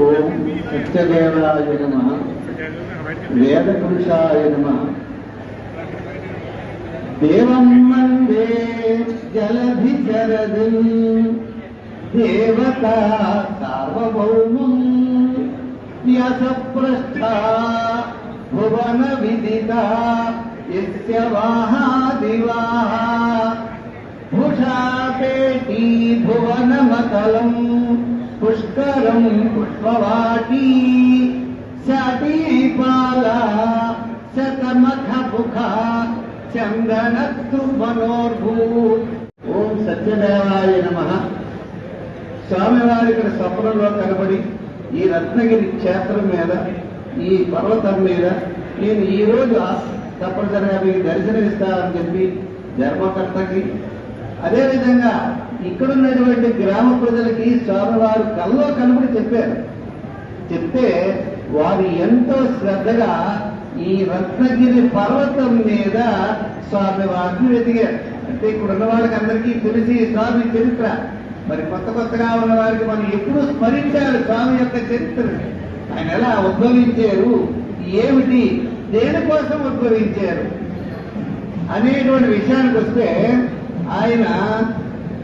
ॐ य नमः। वेदपुरुषाय नमः। देवं वन्दे जलधिचरति देवता सार्वभौमम् यथ भुवनविदिता यस्य वाहादिवाः भुषापेटी भुवनमतलम्। పుష్కరం పుష్పవాటీ శటీపాల శతమఖముఖ చందనత్తు మనోర్భూ ఓం సత్యదేవాయ నమ. స్వామివారి ఇక్కడ స్వప్నంలో కనబడి ఈ రత్నగిరి క్షేత్రం మీద ఈ పర్వతం మీద నేను ఈ రోజు తప్పనిసరిగా మీకు దర్శనమిస్తానని చెప్పి ధర్మకర్తకి అదేవిధంగా ఇక్కడున్నటువంటి గ్రామ ప్రజలకి స్వామివారు కల్లో కనబడి చెప్పారు. చెప్తే వారు ఎంతో శ్రద్ధగా ఈ రత్నగిరి పర్వతం మీద స్వామి వారిని వెతికారు. అంటే ఇక్కడ ఉన్న వాళ్ళకి అందరికీ తెలిసి స్వామి చరిత్ర. మరి కొత్త కొత్తగా ఉన్న వారికి మనం ఎప్పుడు స్మరించాలి స్వామి యొక్క చరిత్రని. ఆయన ఎలా ఉద్భవించారు? ఏమిటి? దేనికోసం ఉద్భవించారు? అనేటువంటి విషయానికి వస్తే ఆయన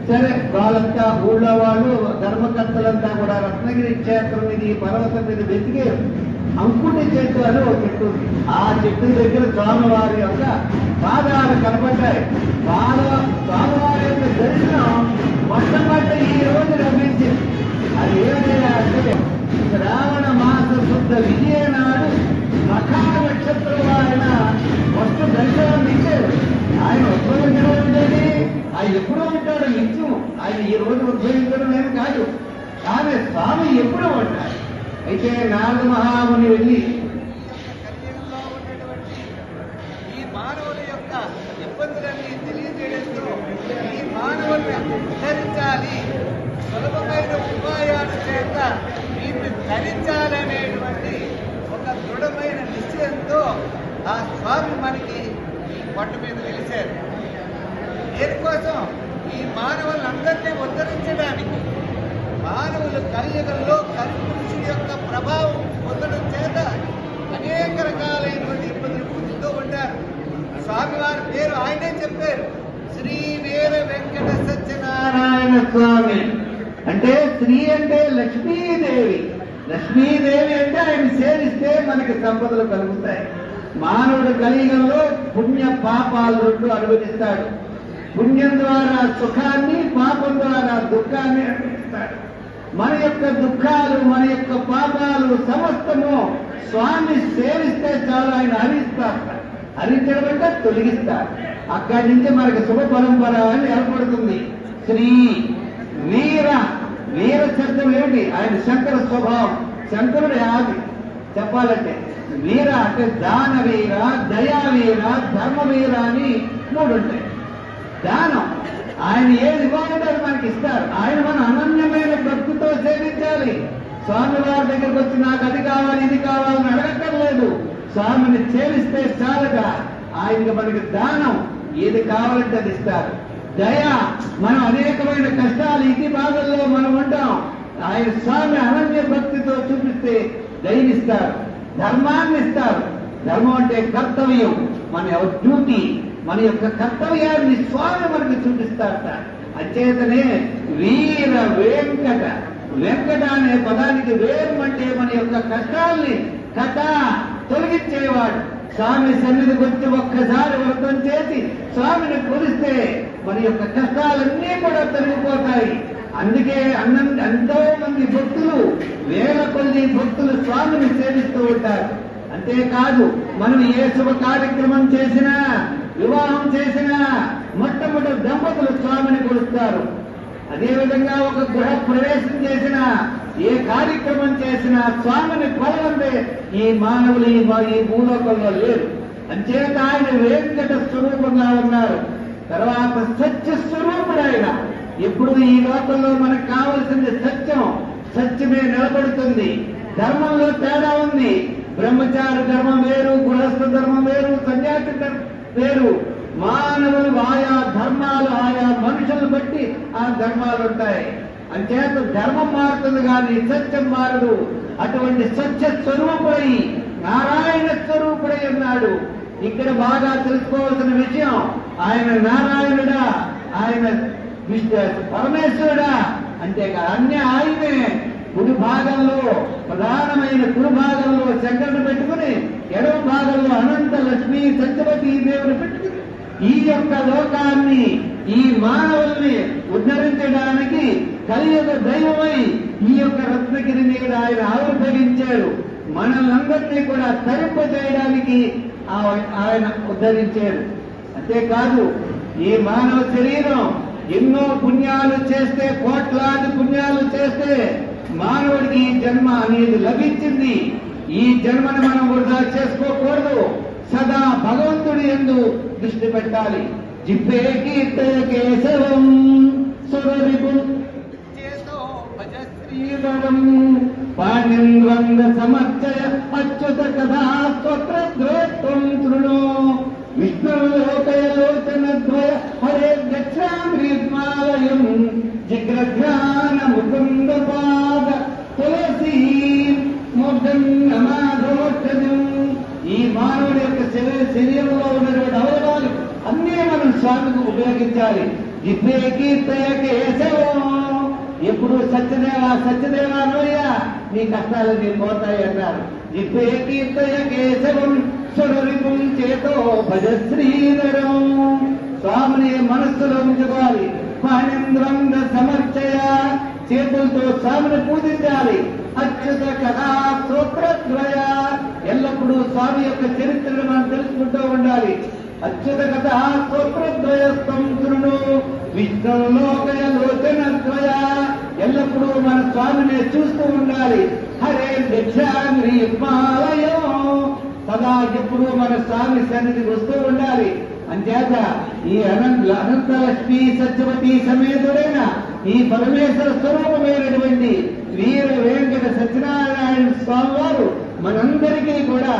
సరే వాళ్ళంతా ఊళ్ళో వాళ్ళు ధర్మకర్తలంతా కూడా రత్నగిరి క్షేత్రం మీద ఈ పర్వతం మీద వెతికి అంకుటి చెట్టు అని ఒక చెట్టు ఆ చెట్టు దగ్గర స్వామివారి యొక్క పాదాలు కనపడ్డాయి. పాద స్వామివారి యొక్క దర్శనం మొట్టమొదటి ఈ రోజు లభించింది. అది ఏమైనా ఆయన ఈ రోజు ఉద్భవించడం ఏమి కాదు. కానీ స్వామి ఎప్పుడో ఉంటాడు అయితే నారద మహాముని వెళ్ళి కలియుగంలో ఉన్నటువంటి ఈ మానవుల యొక్క ఇబ్బందులన్నీ తెలియజేయడంతో ఈ మానవుల్ని ఉద్ధరించాలి సులభమైన ఉపాయాల చేత వీటిని ధరించాలనేటువంటి ఒక దృఢమైన నిశ్చయంతో ఆ స్వామి మనకి ఈ పట్టు మీద వెలిచారు దేనికోసం? మానవులందరినీ ఉద్ధరించడానికి మానవులు కలియుగంలో కలిపురుషుడి యొక్క ప్రభావం పొందడం చేత అనేక రకాలైనటువంటి ఇబ్బందులు పొందుతూ ఉంటారు. స్వామివారి పేరు ఆయనే చెప్పారు. శ్రీ వీర వెంకట సత్యనారాయణ స్వామి. అంటే స్త్రీ అంటే లక్ష్మీదేవి. లక్ష్మీదేవి అంటే ఆయన సేవిస్తే మనకి సంపదలు కలుగుతాయి. మానవుడు కలియుగంలో పుణ్య పాపాలు రెండు అనుభవిస్తాడు. పుణ్యం ద్వారా సుఖాన్ని పాపం ద్వారా దుఃఖాన్ని అనుభవిస్తాడు మన యొక్క దుఃఖాలు మన యొక్క పాపాలు సమస్తము స్వామి సేవిస్తే చాలు ఆయన హరిస్తారు. హరించడం అంటే తొలగిస్తారు. అక్కడి నుంచి మనకి శుభ పరంపర అని ఏర్పడుతుంది. శ్రీ వీర వీర శబ్దం ఏమిటి? ఆయన శంకర స్వభావం శంకరుడు ఆది. చెప్పాలంటే వీర అంటే దానవీర దయావీర దయా ధర్మ అని మూడు ఉంటాయి. దానం. ఆయన ఏది బాగుంటారు మనకి ఇస్తారు? ఆయన మన అనన్యమైన భక్తితో సేవించాలి. స్వామి వారి దగ్గరికి వచ్చి నాకు అది కావాలి ఇది కావాలని అడగక్కర్లేదు. స్వామిని సేవిస్తే చాలుగా. ఆయనకి మనకి దానం. ఏది కావాలంటే అది ఇస్తారు. దయ మనం అనేకమైన కష్టాలు ఇది బాధల్లో మనం ఉంటాం. ఆయన స్వామి అనన్య భక్తితో చూపిస్తే దయనిస్తారు. ధర్మాన్ని ఇస్తారు ధర్మం అంటే కర్తవ్యం. మన డ్యూటీ. మన యొక్క కర్తవ్యాన్ని స్వామి మనకి చూపిస్తారట అంచేతనే వీర వెంకట వెంకట అనే పదానికి వేరు అంటే మన యొక్క కష్టాల్ని కథ తొలగించేవాడు. స్వామి సన్నిధికి వచ్చి ఒక్కసారి వ్రతం చేసి స్వామిని కొలిస్తే మన యొక్క కష్టాలన్నీ కూడా తొలగిపోతాయి. అందుకే అన్న ఎంతో మంది భక్తులు వేల కొద్ది భక్తులు స్వామిని సేవిస్తూ ఉంటారు. అంతేకాదు మనం ఏ శుభ కార్యక్రమం చేసినా వివాహం చేసినా మొట్టమొదటి దంపతులు స్వామిని కొలుస్తారు. అదేవిధంగా ఒక గృహ ప్రవేశం చేసినా ఏ కార్యక్రమం చేసినా స్వామిని కొలవందే ఈ మానవులు ఈ ఈ భూలోకంలో లేరు. అంచేత ఆయన వెంకట స్వరూపంగా ఉన్నారు. తర్వాత సత్య స్వరూపుడు ఆయన ఇప్పుడు ఈ లోకంలో మనకు కావలసింది సత్యం సత్యమే నిలబడుతుంది. ధర్మంలో తేడా ఉంది. బ్రహ్మచారి ధర్మం వేరు గృహస్థ ధర్మం వేరు సన్యాసి ధర్మం వేరు. మానవులు ఆయా ధర్మాలు ఆయా మనుషులు బట్టి ఆ ధర్మాలు ఉంటాయి. అంచేత ధర్మం మారుతుంది కానీ సత్యం మారదు. అటువంటి సత్య స్వరూపుడై నారాయణ స్వరూపుడై ఉన్నాడు. ఇక్కడ బాగా తెలుసుకోవాల్సిన విషయం ఆయన నారాయణుడా ఆయన పరమేశ్వరుడా అంటే అన్ని ఆయనే. కుడి భాగంలో ప్రధానమైన కుడి భాగంలో శంకరుని పెట్టుకుని ఎడమ భాగంలో అనంత లక్ష్మి సత్యవతి దేవుని పెట్టుకుని ఈ యొక్క లోకాన్ని ఈ మానవుల్ని ఉద్ధరించడానికి కలియుగ దైవమై ఈ యొక్క రత్నగిరి మీద ఆయన ఆవిర్భవించాడు. మనల్నందరినీ కూడా తరింప చేయడానికి ఆయన ఉద్ధరించాడు. అంతేకాదు ఈ మానవ శరీరం ఎన్నో పుణ్యాలు చేస్తే కోట్లాది పుణ్యాలు చేస్తే మానవుడికి ఈ జన్మ అనేది లభించింది. ఈ జన్మను మనం వృధా చేసుకోకూడదు. సదా భగవంతుడి ఎందు దృష్టి పెట్టాలి. జిప్పే కీర్తయ కేశవం సురవిపు చేతో సమర్చయ అచ్యుత కథా స్వత్ర ద్రోత్వం జిగ్రఘ్రాన ముకుంద పాద తులసి ఈ మానవుడి యొక్క శరీర శరీరంలో ఉన్నటువంటి అవయవాలు అన్నీ మనం స్వామికి ఉపయోగించాలి. జిప్పే కీర్తయ కేశవం ఎప్పుడు సత్యదేవ సత్యదేవ నోయా నీ కష్టాలు నీ పోతాయి అన్నారు జిప్పే కీర్తయ కేశవం సురరిపుం చేతో భజ శ్రీధరం స్వామిని మనస్సులో ఉంచుకోవాలి. మహేంద్రం సమర్ చేతులతో స్వామిని పూజించాలి. అచ్యుత కథా సూత్రద్వయ ఎల్లప్పుడూ స్వామి యొక్క చరిత్రను మనం తెలుసుకుంటూ ఉండాలి. అచ్యుత కథ సూత్రద్వయ శృణు విష్ణులోకయ లోచన ద్వయ ఎల్లప్పుడూ మన స్వామిని చూస్తూ ఉండాలి. హరే దక్షాంగ్రి సదా ఎప్పుడు మన స్వామి సన్నిధి వస్తూ ఉండాలి. అంచేత ఈ అనంత అనంత లక్ష్మి సత్యవతి సమేతుడైన ఈ పరమేశ్వర స్వరూపమైనటువంటి వీర వెంకట సత్యనారాయణ స్వామి వారు మనందరికీ కూడా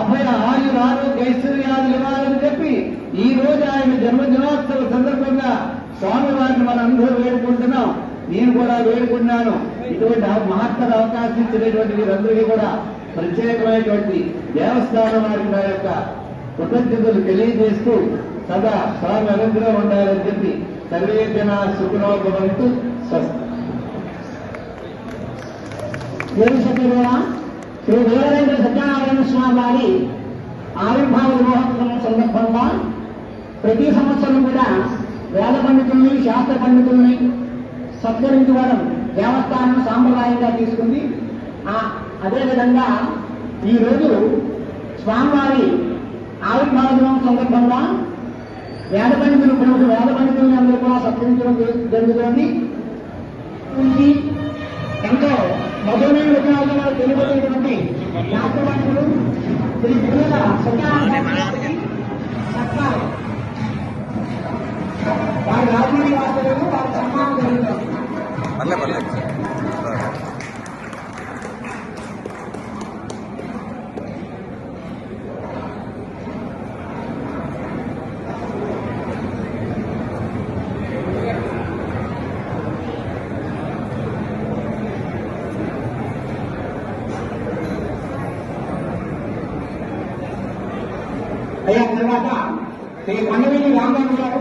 అభయ ఆయుర ఆరోగ్య ఐశ్వర్యాలు ఇవ్వాలని చెప్పి ఈ రోజు ఆయన జన్మదినోత్సవ సందర్భంగా స్వామి వారిని మనందరూ వేడుకుంటున్నాం. నేను కూడా వేడుకున్నాను ఇటువంటి మహత్తర అవకాశం ఇచ్చినటువంటి వీరందరికీ కూడా ప్రత్యేకమైనటువంటి దేవస్థానం వారికి నా యొక్క కృతజ్ఞతలు తెలియజేస్తూ సదా స్వామి అనుగ్రహం ఉండాలని చెప్పి సర్వే జన సుఖనోపవంతు స్వస్తి దేవుని సత్యదేవ శ్రీ వీరవేంద్ర సత్యనారాయణ స్వామి వారి ఆవిర్భావ మహోత్సవం సందర్భంగా ప్రతి సంవత్సరం కూడా వేద పండితుల్ని శాస్త్ర పండితుల్ని సత్కరించుకోవడం దేవస్థానం సాంప్రదాయంగా తీసుకుంది. ఆ అదేవిధంగా ఈరోజు స్వామివారి ఆవిర్భావ దినం సందర్భంగా వేద పండితులు ప్రముఖ వేద పండితుల్ని అందరూ కూడా సత్కరించడం జరుగుతోంది. ఎంతో మధురమైన విషయాలను తెలియజేయటువంటి శాస్త్రవంతులు అయ్యా తర్వాత ఈ కొండవీటి రామరాజు గారు?